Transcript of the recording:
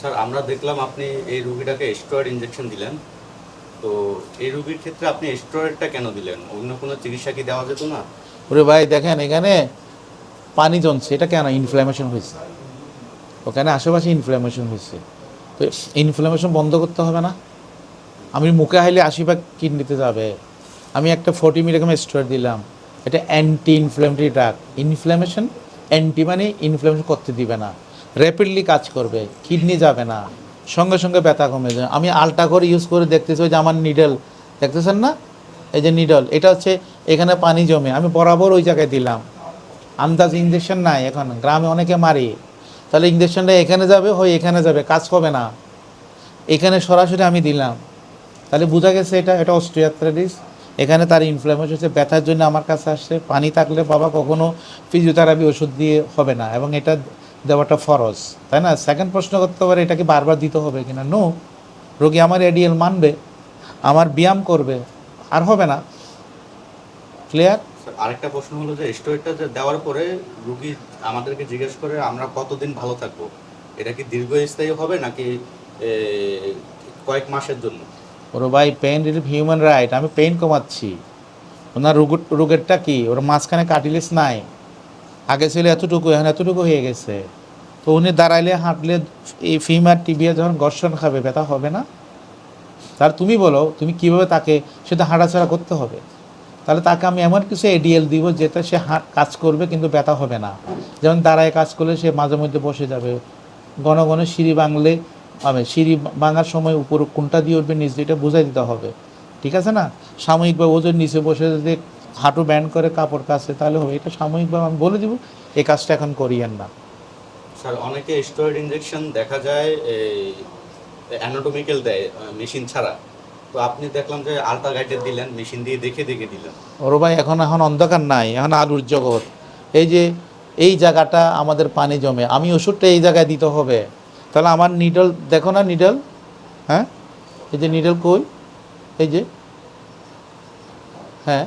Sir, আমরা দেখলাম আপনি এই রুগীটাকে স্টেরয়েড ইনজেকশন দিলেন। তো এই রুগীর ক্ষেত্রে আপনি স্টেরয়েডটা কেন দিলেন? অন্য কোনো চিকিৎসা কি দেওয়া যেত না? ওরে ভাই, দেখেন, এখানে পানি জমছে। এটা কেন? ইনফ্ল্যামেশন হয়েছে। ওখানে আশেপাশে ইনফ্ল্যামেশন হয়েছে। তো ইনফ্ল্যামেশন বন্ধ করতে হবে না। আমি মুখে হাইলে আশি ভাগ কিডনিতে যাবে। আমি একটা ফোর্টি মিলিগ্রাম স্টোর দিলাম। এটা anti inflammatory drug inflammation anti মানে ইনফ্ল্যামেশন করতে দিবে না। র্যাপিডলি কাজ করবে কিডনি যাবে না, সঙ্গে সঙ্গে ব্যথা কমে যাবে। আমি আলটা করে ইউজ করে দেখতেছি, ওই যে আমার নিডল দেখতেছেন না? এই যে নিডল এটা হচ্ছে এখানে পানি জমে, আমি বরাবর ওই জায়গায় দিলাম। আন্দাজ ইঞ্জেকশন নাই এখন, গ্রামে অনেকে মারি। তাহলে ইঞ্জেকশনটা এখানে যাবে, হয় এখানে যাবে, কাজ হবে না। এখানে সরাসরি আমি দিলাম। তাহলে বোঝা গেছে এটা এটা অস্ট্রিয়াথ্রাইটিস এখানে তার ইনফ্লামেশন হচ্ছে, ব্যথার জন্য আমার কাছে আসছে, পানি থাকলে বাবা কখনো ফিজিওথেরাপি ওষুধ দিয়ে হবে না, এবং এটা দেওয়াটা ফরজ তাই না? সেকেন্ড প্রশ্ন করতে পারে এটাকে বারবার দিতে হবে কিনা? নো রোগী আমার এডিএল মানবে আমার ব্যায়াম করবে আর হবে না। ক্লিয়ার আরেকটা প্রশ্ন হলো যে স্টেরয়েডটা যে দেওয়ার পরে রুগী আমাদেরকে জিজ্ঞেস করে আমরা কতদিন ভালো থাকব? এটা কি দীর্ঘস্থায়ী হবে নাকি কয়েক মাসের জন্য? ওর ভাই পেন রিলিফ হিউম্যান রাইট আমি পেন কমাচ্ছি। ওনার রোগ রোগেরটা কি? ওর মাঝখানে কাটিলিস নাই। আগে ছিল এতটুকু এখন এতটুকু হয়ে গেছে। তো উনি দাঁড়াইলে, হাঁটলে, এই ফিমার টিবিয়া যখন ঘর্ষণ খাবে, ব্যথা হবে না? তার তুমি বলো, তুমি কীভাবে তাকে সেটা হাঁটাছাড়া করতে হবে। তাহলে তাকে আমি এমন কিছু এডিএল দিব যেটা সে হাঁট কাজ করবে কিন্তু ব্যথা হবে না। যেমন দাঁড়ায় কাজ করলে সে মাঝে মধ্যে বসে যাবে। ঘন ঘন সিঁড়ি বাংলে হবে সিঁড়ি ভাঙার সময় উপর কোনটা দিয়ে উঠবে নিচ এটা বুঝাই দিতে হবে। ঠিক আছে না? সাময়িকভাবে ওজন নিচে বসে যদি হাঁটু ব্যান্ড করে কাপড় কাছে, তাহলে হবে। এটা সাময়িকভাবে আমি বলে দিব, এই কাজটা এখন করিয়েন না। স্যার, অনেকে স্টেরয়েড ইনজেকশন দেখা যায়, এই অ্যানাটোমিক্যাল দেয় মেশিন ছাড়া। তো আপনি দেখলাম যে আলট্রা গাইডেড দিলেন মেশিন দিয়ে দেখে দেখে দিলেন। ওর ভাই এখন এখন অন্ধকার নাই, এখন আলুর জগৎ। এই যে, এই জায়গাটা আমাদের পানি জমে, আমি ওষুধটা এই জায়গায় দিতে হবে। তাহলে আমার নিডল দেখো না নিডল হ্যাঁ? এই যে নিডল কই? এই যে? হ্যাঁ?